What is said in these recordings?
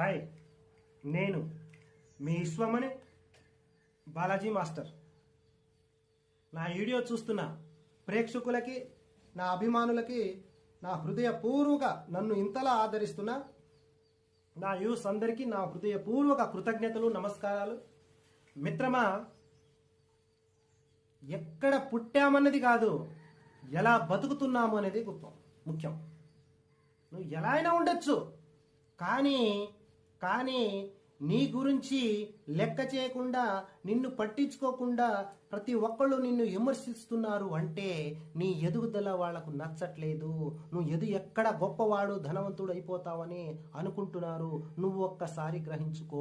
Hi నేను మీ Vishwamani Balaji master. నా వీడియో చూస్తున్న ప్రేక్షకులకి నా అభిమానులకి నా హృదయపూర్వక నన్ను ఇంతలా ఆదరిస్తున్న నా యూస్ అందరికీ నా హృదయపూర్వక కృతజ్ఞతలు నమస్కారాలు. మిత్రమా ఎక్కడ పుట్టామన్నది కాదు ఎలా బతుకుతున్నాము అనేది గొప్ప ముఖ్యం. నువ్వు ఎలా అయినా ఉండొచ్చు కానీ కానీ నీ గురించి లెక్క చేయకుండా నిన్ను పట్టించుకోకుండా ప్రతి ఒక్కళ్ళు నిన్ను విమర్శిస్తున్నారు అంటే నీ ఎదుగుదల వాళ్ళకు నచ్చట్లేదు. నువ్వు ఎదు ఎక్కడ గొప్పవాడు ధనవంతుడు అయిపోతావని అనుకుంటున్నారు. నువ్వు ఒక్కసారి గ్రహించుకో.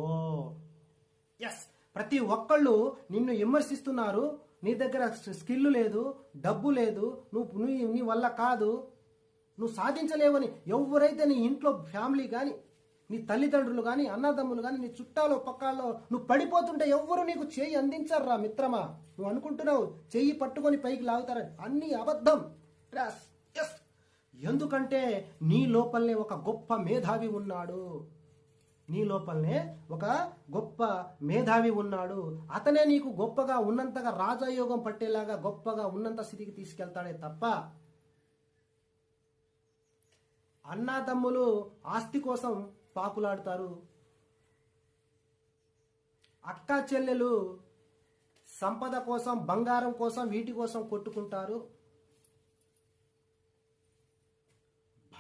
ఎస్ ప్రతి ఒక్కళ్ళు నిన్ను విమర్శిస్తున్నారు. నీ దగ్గర స్కిల్ లేదు డబ్బు లేదు. నువ్వు నీ- నీ వల్ల కాదు. నువ్వు సాధించలేవని ఎవరైతే నీ ఇంట్లో ఫ్యామిలీ కానీ నీ తల్లిదండ్రులు కానీ అన్నదమ్ములు కానీ నీ చుట్టాలు పక్కాల్లో నువ్వు పడిపోతుంటే ఎవ్వరు నీకు చేయి అందించారా మిత్రమా? నువ్వు అనుకుంటున్నావు చెయ్యి పట్టుకొని పైకి లాగుతారని. అన్ని అబద్ధం. ఎస్. ఎందుకంటే నీ లోపలనే ఒక గొప్ప మేధావి ఉన్నాడు. నీ లోపలనే ఒక గొప్ప మేధావి ఉన్నాడు. అతనే నీకు గొప్పగా ఉన్నంతగా రాజయోగం పట్టేలాగా గొప్పగా ఉన్నంత స్థితికి తీసుకెళ్తాడే తప్ప అన్నాదమ్ములు ఆస్తి కోసం పాకులాడతారు. అక్క చెల్లెలు సంపద కోసం బంగారం కోసం వీటి కోసం కొట్టుకుంటారు.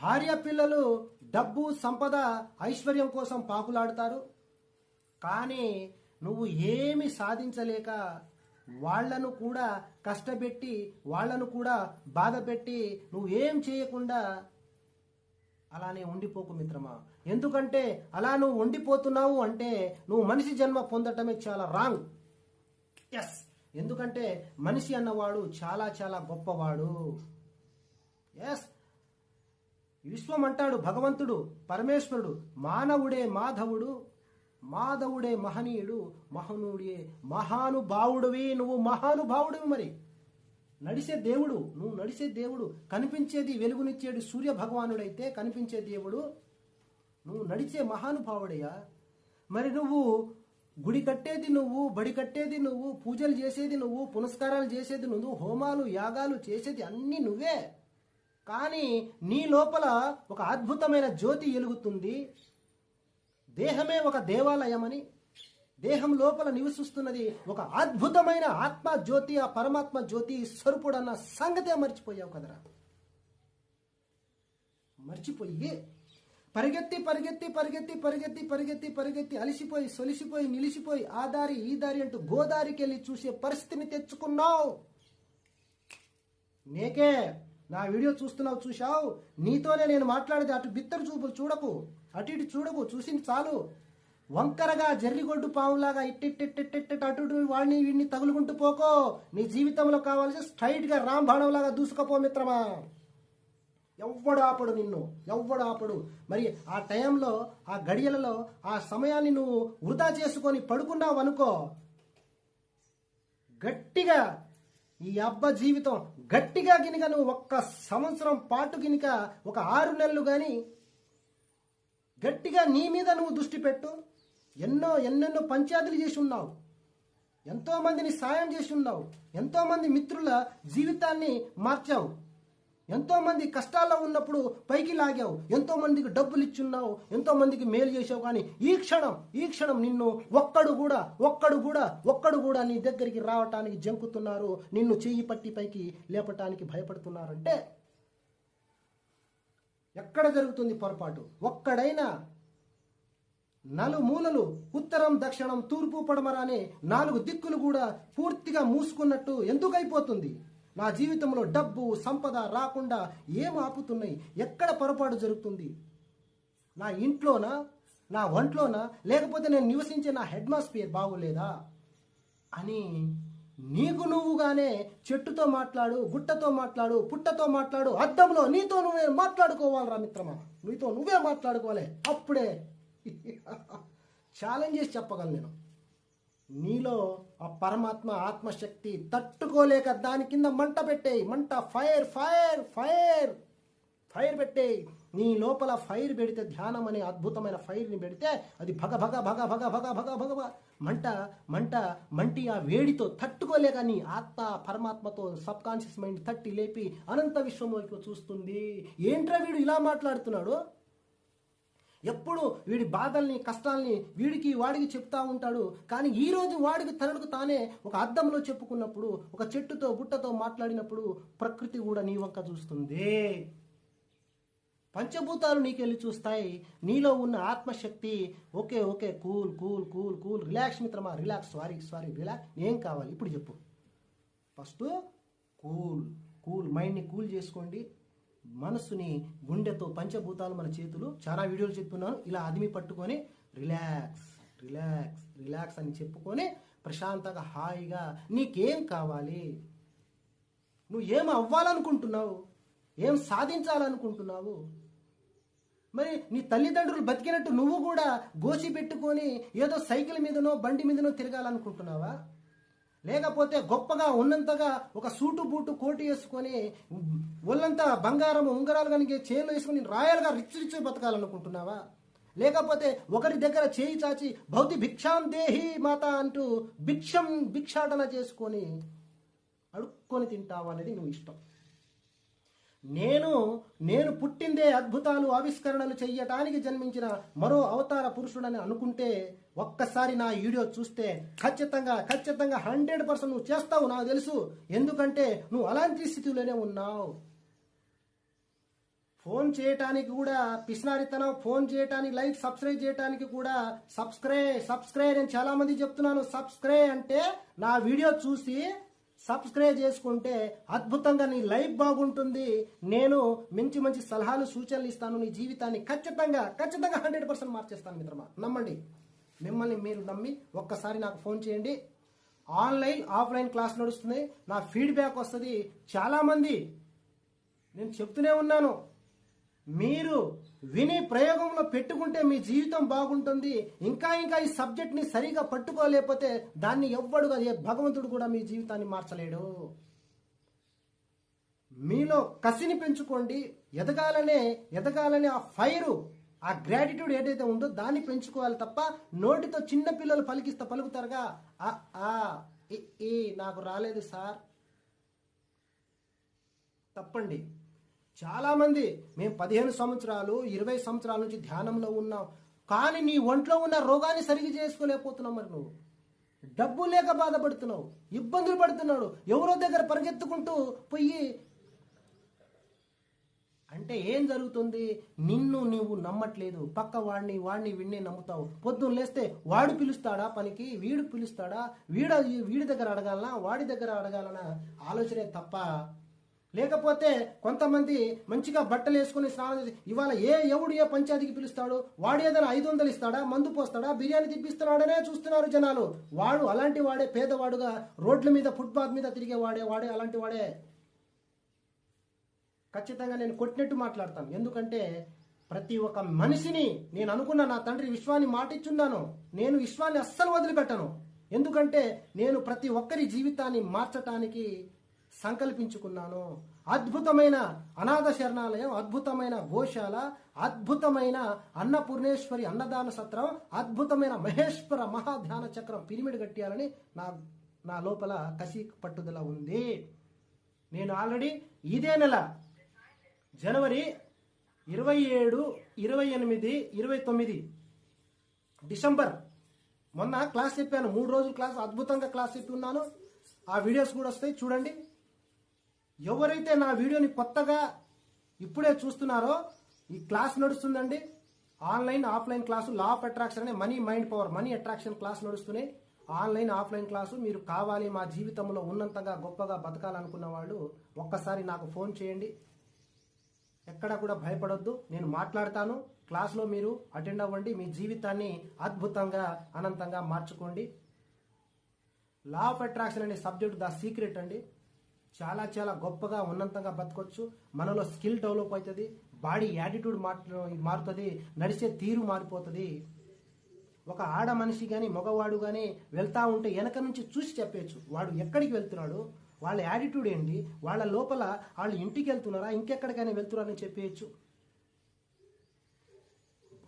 భార్య పిల్లలు డబ్బు సంపద ఐశ్వర్యం కోసం పాకులాడతారు. కానీ నువ్వు ఏమి సాధించలేక వాళ్ళను కూడా కష్టపెట్టి వాళ్ళను కూడా బాధపెట్టి నువ్వేం నువ్వు ఏం చేయకుండా అలానే ఉండిపోకు మిత్రమా. ఎందుకంటే అలా నువ్వు ఉండిపోతున్నావు అంటే నువ్వు మనిషి జన్మ పొందటమే చాలా రాంగ్ ఎస్ ఎందుకంటే మనిషి అన్నవాడు చాలా చాలా గొప్పవాడు. ఎస్ విశ్వం అంటాడు భగవంతుడు పరమేశ్వరుడు మానవుడే మాధవుడు మాధవుడే మహనీయుడు మహనీయుడే మహానుభావుడివి నువ్వు మహానుభావుడివి మరి. నడిసే దేవుడు నువ్వు నడిసే దేవుడు కనిపించేది వెలుగునిచ్చేడు సూర్య భగవానుడైతే కనిపించే దేవుడు నువ్వు నడిచే మహానుభావుడయ్యా. మరి నువ్వు గుడి కట్టేది నువ్వు బడి కట్టేది నువ్వు పూజలు చేసేది నువ్వు పునస్కారాలు చేసేది నువ్వు హోమాలు యాగాలు చేసేది అన్నీ నువ్వే. కానీ నీ లోపల ఒక అద్భుతమైన జ్యోతి ఎలుగుతుంది. దేహమే ఒక దేవాలయమని దేహం లోపల నివసిస్తున్నది ఒక అద్భుతమైన ఆత్మ జ్యోతి ఆ పరమాత్మ జ్యోతి స్వరూపుడన్న సంగతే మర్చిపోయావు కదరా. మర్చిపోయి పరిగెత్తి పరిగెత్తి పరిగెత్తి పరిగెత్తి పరిగెత్తి పరిగెత్తి అలిసిపోయి సొలిసిపోయి నిలిసిపోయి ఆ దారి ఈ దారి అంటూ గోదారికి వెళ్ళి చూసే పరిస్థితిని తెచ్చుకున్నావు. నేకే నా వీడియో చూస్తున్నావు చూశావు. నీతోనే నేను మాట్లాడేది అటు బిత్తరు చూపులు చూడకు అటు ఇటు చూడకు చూసింది చాలు. వంకరగా జర్రిగొడ్డు పాములాగా ఇట్టిట్టిట్టిట్టిట్ అటు ఇటు వాడిని వీడిని తగులుకుంటూ పోకో. నీ జీవితంలో కావాల్సి స్ట్రైట్గా రాంబాణం దూసుకపో మిత్రమా. ఎవ్వడు ఆపడు నిన్ను? ఎవ్వడు ఆపడు? మరి ఆ టైంలో ఆ గడియలలో ఆ సమయాన్ని నువ్వు వృధా చేసుకొని పడుకున్నావు అనుకో. గట్టిగా ఈ అబ్బ జీవితం గట్టిగా గినిక నువ్వు ఒక్క సంవత్సరం పాటు గినిక ఒక ఆరు నెలలు కానీ గట్టిగా నీ మీద నువ్వు దృష్టి పెట్టు. ఎన్నో ఎన్నెన్నో పంచాయతీలు చేసి ఉన్నావు. ఎంతోమందిని సాయం చేసి ఉన్నావు. ఎంతోమంది మిత్రుల జీవితాన్ని మార్చావు. ఎంతోమంది కష్టాల్లో ఉన్నప్పుడు పైకి లాగావు. ఎంతోమందికి డబ్బులు ఇచ్చున్నావు. ఎంతోమందికి మేలు చేసావు కానీ ఈ క్షణం ఈ క్షణం నిన్ను ఒక్కడు కూడా ఒక్కడు కూడా ఒక్కడు కూడా నీ దగ్గరికి రావటానికి జంకుతున్నారు. నిన్ను చెయ్యి పట్టి పైకి లేపటానికి భయపడుతున్నారంటే ఎక్కడ జరుగుతుంది పొరపాటు? ఒక్కడైనా నలుమూలలు ఉత్తరం దక్షిణం తూర్పు పడమర అనే నాలుగు దిక్కులు కూడా పూర్తిగా మూసుకున్నట్టు ఎందుకైపోతుంది? నా జీవితంలో డబ్బు సంపద రాకుండా ఏం ఆపుతున్నాయి? ఎక్కడ పొరపాటు జరుగుతుంది? నా ఇంట్లోనా? నా ఒంట్లోనా? లేకపోతే నేను నివసించే నా హెడ్మాస్ఫియర్ బాగోలేదా? అని నీకు నువ్వుగానే చెట్టుతో మాట్లాడు గుట్టతో మాట్లాడు పుట్టతో మాట్లాడు అద్దంలో నీతో నువ్వే మాట్లాడుకోవాలిరా మిత్రమా. నీతో నువ్వే మాట్లాడుకోవాలి. అప్పుడే ఛాలెంజ్ చేసి చెప్పగలను నేను. నీలో ఆ పరమాత్మ ఆత్మశక్తి తట్టుకోలేక దాని కింద మంట పెట్టేయి. మంట ఫైర్ ఫైర్ ఫైర్ ఫైర్ పెట్టేయి. నీ లోపల ఫైర్ పెడితే ధ్యానం అనే అద్భుతమైన ఫైర్ని పెడితే అది భగ భగ భగ భగ భగ భగ భగ మంట మంట మంటి ఆ వేడితో తట్టుకోలేక నీ ఆత్మ పరమాత్మతో సబ్ కాన్షియస్ మైండ్ తట్టి లేపి అనంత విశ్వంలోకి చూస్తుంది. ఏంట్రా వీడు ఇలా మాట్లాడుతున్నాడు? ఎప్పుడు వీడి బాధల్ని కష్టాల్ని వీడికి వాడికి చెప్తా ఉంటాడు. కానీ ఈ రోజు వాడికి తనకు తానే ఒక అద్దంలో చెప్పుకున్నప్పుడు ఒక చెట్టుతో బుట్టతో మాట్లాడినప్పుడు ప్రకృతి కూడా నీ వంక చూస్తుంది. పంచభూతాలు నీకెళ్ళి చూస్తాయి. నీలో ఉన్న ఆత్మశక్తి okay okay cool cool cool cool. Relax మిత్రమా రిలాక్స్ సారీ సారీ రిలాక్స్. ఏం కావాలి? ఇప్పుడు చెప్పు. First cool cool. మైండ్ని కూల్ చేసుకోండి. మనస్సుని గుండెతో పంచభూతాలు మన చేతులు. చాలా వీడియోలు చెప్తున్నాను. ఇలా అదిమి పట్టుకొని రిలాక్స్ రిలాక్స్ రిలాక్స్ అని చెప్పుకొని ప్రశాంతంగా హాయిగా నీకేం కావాలి? నువ్వు ఏం అవ్వాలనుకుంటున్నావు? ఏం సాధించాలనుకుంటున్నావు? మరి నీ తల్లిదండ్రులు బతికినట్టు నువ్వు కూడా గోసి పెట్టుకొని ఏదో సైకిల్ మీదనో బండి మీదనో తిరగాలనుకుంటున్నావా? లేకపోతే గొప్పగా ఉన్నంతగా ఒక సూటు బూటు కోటు వేసుకొని ఒళ్ళంతా బంగారం ఉంగరాలు కనుక చేతులు వేసుకొని రాయల్గా రిచ్ రిచ్ బతకాలనుకుంటున్నావా? లేకపోతే ఒకరి దగ్గర చేయి చాచి భౌతి భిక్షాం దేహి మాత అంటూ భిక్షం భిక్షాటన చేసుకొని అడుక్కొని తింటావా అనేది నువ్వు ఇష్టం. నేను నేను పుట్టిందే అద్భుతాలు ఆవిష్కరణలు చెయ్యటానికి జన్మించిన మరో అవతార పురుషుడని అనుకుంటే ఒక్కసారి నా వీడియో చూస్తే ఖచ్చితంగా ఖచ్చితంగా హండ్రెడ్ పర్సెంట్ నువ్వు చేస్తావు నాకు తెలుసు. ఎందుకంటే నువ్వు అలాంటి స్థితిలోనే ఉన్నావు. ఫోన్ చేయటానికి కూడా పిసినారితనం ఫోన్ చేయటానికి లైక్ సబ్స్క్రైబ్ చేయటానికి కూడా సబ్స్క్రైబ్ సబ్స్క్రైబ్ నేను చాలా మంది చెప్తున్నాను సబ్స్క్రైబ్ అంటే నా వీడియో చూసి సబ్స్క్రైబ్ చేసుకుంటే అద్భుతంగా నీ లైఫ్ బాగుంటుంది. నేను మంచి మంచి సలహాలు సూచనలు ఇస్తాను. నీ జీవితాన్ని ఖచ్చితంగా ఖచ్చితంగా హండ్రెడ్ పర్సెంట్ మార్చేస్తాను మిత్రమా. నమ్మండి. మిమ్మల్ని మీరు నమ్మి ఒక్కసారి నాకు ఫోన్ చేయండి. ఆన్లైన్ ఆఫ్లైన్ క్లాస్ నడుస్తుంది. నా ఫీడ్బ్యాక్ వస్తుంది. చాలామంది నేను చెప్తూనే ఉన్నాను. మీరు విని ప్రయోగంలో పెట్టుకుంటే మీ జీవితం బాగుంటుంది. ఇంకా ఇంకా ఈ సబ్జెక్ట్ని సరిగా పట్టుకోలేకపోతే దాన్ని ఎవ్వడుగా ఏ భగవంతుడు కూడా మీ జీవితాన్ని మార్చలేడు. మీలో కసిని పెంచుకోండి. ఎదగాలనే ఎదగాలనే ఆ ఫైరు ఆ గ్రాటిట్యూడ్ ఏదైతే ఉందో దాన్ని పెంచుకోవాలి తప్ప నోటితో చిన్న పిల్లలు పలికిస్తా పలుకుతారుగా. ఆ ఆ ఈ నాకు రాలేదు సార్. తప్పండి. చాలామంది మేము పదిహేను సంవత్సరాలు ఇరవై సంవత్సరాల నుంచి ధ్యానంలో ఉన్నాం. కానీ నీ ఒంట్లో ఉన్న రోగాన్ని సరిగి చేసుకోలేకపోతున్నావు మరి నువ్వు. డబ్బు లేక బాధపడుతున్నావు ఇబ్బందులు పడుతున్నాడు ఎవరో దగ్గర పరిగెత్తుకుంటూ పోయి అంటే ఏం జరుగుతుంది? నిన్ను నీవు నమ్మట్లేదు. పక్క వాడిని వాడిని వీడిని నమ్ముతావు. పొద్దున్న లేస్తే వాడు పిలుస్తాడా పనికి? వీడు పిలుస్తాడా? వీడ వీడి దగ్గర అడగాలనా? వాడి దగ్గర అడగాలనా? ఆలోచనే తప్ప లేకపోతే కొంతమంది మంచిగా బట్టలు వేసుకుని స్నానం చేసి ఇవాళ ఏ ఎవడు ఏ పంచాయతీకి పిలుస్తాడు? వాడు ఏదైనా ఐదు వందలు ఇస్తాడా? మందు పోస్తాడా? బిర్యానీ తిప్పిస్తున్నాడనే చూస్తున్నారు జనాలు. వాడు అలాంటి వాడే పేదవాడుగా రోడ్ల మీద ఫుట్పాత్ మీద తిరిగే వాడే వాడే అలాంటి వాడే. ఖచ్చితంగా నేను కొట్టినట్టు మాట్లాడతాను. ఎందుకంటే ప్రతి ఒక్క మనిషిని నేను అనుకున్న నా తండ్రి విశ్వాన్ని మాటిచ్చున్నాను. నేను విశ్వాన్ని అస్సలు వదిలిపెట్టను. ఎందుకంటే నేను ప్రతి ఒక్కరి జీవితాన్ని మార్చటానికి సంకల్పించుకున్నాను. అద్భుతమైన అనాథ శరణాలయం అద్భుతమైన గోశాల అద్భుతమైన అన్నపూర్ణేశ్వరి అన్నదాన సత్రం అద్భుతమైన మహేశ్వర మహాధ్యాన చక్రం పిరిమిడి కట్టాలని నా నా లోపల కసి పట్టుదల ఉంది. నేను ఆల్రెడీ ఇదే నెల జనవరి ఇరవై ఏడు ఇరవై ఎనిమిది ఇరవై తొమ్మిది డిసెంబర్ మొన్న క్లాస్ చెప్పాను. మూడు రోజులు క్లాస్ అద్భుతంగా క్లాస్ చెప్పి ఉన్నాను. ఆ వీడియోస్ కూడా వస్తాయి. చూడండి. ఎవరైతే నా వీడియోని కొత్తగా ఇప్పుడే చూస్తున్నారో ఈ క్లాస్ నడుస్తుందండి. Online offline class law of attraction అనే money mind power money attraction class నడుస్తున్నాయి ఆన్లైన్ ఆఫ్లైన్ క్లాసు మీరు కావాలి మా జీవితంలో ఉన్నంతగా గొప్పగా బతకాలనుకున్న వాళ్ళు ఒక్కసారి నాకు ఫోన్ చేయండి. ఎక్కడ కూడా భయపడొద్దు. నేను మాట్లాడతాను. క్లాస్లో మీరు అటెండ్ అవ్వండి. మీ జీవితాన్ని అద్భుతంగా అనంతంగా మార్చుకోండి. లా ఆఫ్ అట్రాక్షన్ అనే సబ్జెక్ట్ ద సీక్రెట్ అండి. చాలా చాలా గొప్పగా ఉన్నంతంగా బతకొచ్చు. మనలో స్కిల్ డెవలప్ అవుతుంది. బాడీ యాటిట్యూడ్ మారుతుంది. నడిచే తీరు మారిపోతుంది. ఒక ఆడ మనిషి కానీ మగవాడు కానీ వెళ్తా ఉంటే వెనక నుంచి చూసి చెప్పేచ్చు వాడు ఎక్కడికి వెళ్తున్నాడు? వాళ్ళ యాటిట్యూడ్ ఏంటి? వాళ్ళ లోపల వాళ్ళు ఇంటికి వెళ్తున్నారా? ఇంకెక్కడికైనా వెళ్తున్నారని చెప్పేయచ్చు.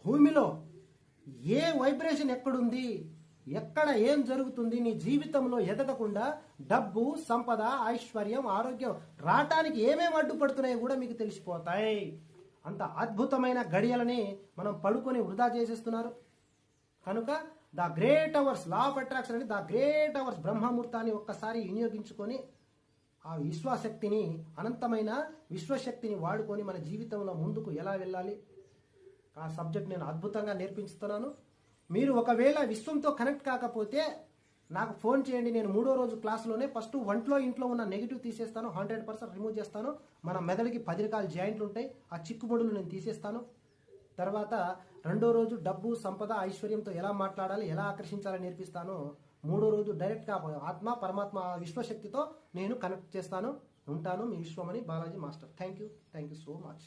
భూమిలో ఏ వైబ్రేషన్ ఎక్కడుంది? ఎక్కడ ఏం జరుగుతుంది నీ జీవితంలో ఎదగకుండా డబ్బు సంపద ఐశ్వర్యం ఆరోగ్యం రావటానికి ఏమేమి అడ్డుపడుతున్నాయో కూడా మీకు తెలిసిపోతాయి. అంత అద్భుతమైన గడియలని మనం పడుకొని వృధా చేసేస్తున్నారు. కనుక the great hours law of attraction అని ద గ్రేట్ అవర్స్ బ్రహ్మముహూర్తాన్ని ఒక్కసారి వినియోగించుకొని ఆ విశ్వశక్తిని అనంతమైన విశ్వశక్తిని వాడుకొని మన జీవితంలో ముందుకు ఎలా వెళ్ళాలి? ఆ సబ్జెక్ట్ నేను అద్భుతంగా నేర్పించుతున్నాను. మీరు ఒకవేళ విశ్వంతో కనెక్ట్ కాకపోతే నాకు ఫోన్ చేయండి నేను మూడో రోజు క్లాస్లోనే ఫస్ట్ ఒంట్లో ఇంట్లో ఉన్న నెగిటివ్ తీసేస్తాను హండ్రెడ్ పర్సెంట్ రిమూవ్ చేస్తాను. మన మెదడుకి పది రకాల జాయింట్లు ఉంటాయి ఆ చిక్కుముడులు నేను తీసేస్తాను. తర్వాత రెండో రోజు డబ్బు సంపద ఐశ్వర్యంతో ఎలా మాట్లాడాలి ఎలా ఆకర్షించాలని నేర్పిస్తాను. మూడో రోజు డైరెక్ట్గా ఆత్మ పరమాత్మ విశ్వశక్తితో నేను కనెక్ట్ చేస్తాను ఉంటాను మీ Vishwamani Balaji master. Thank you thank you so much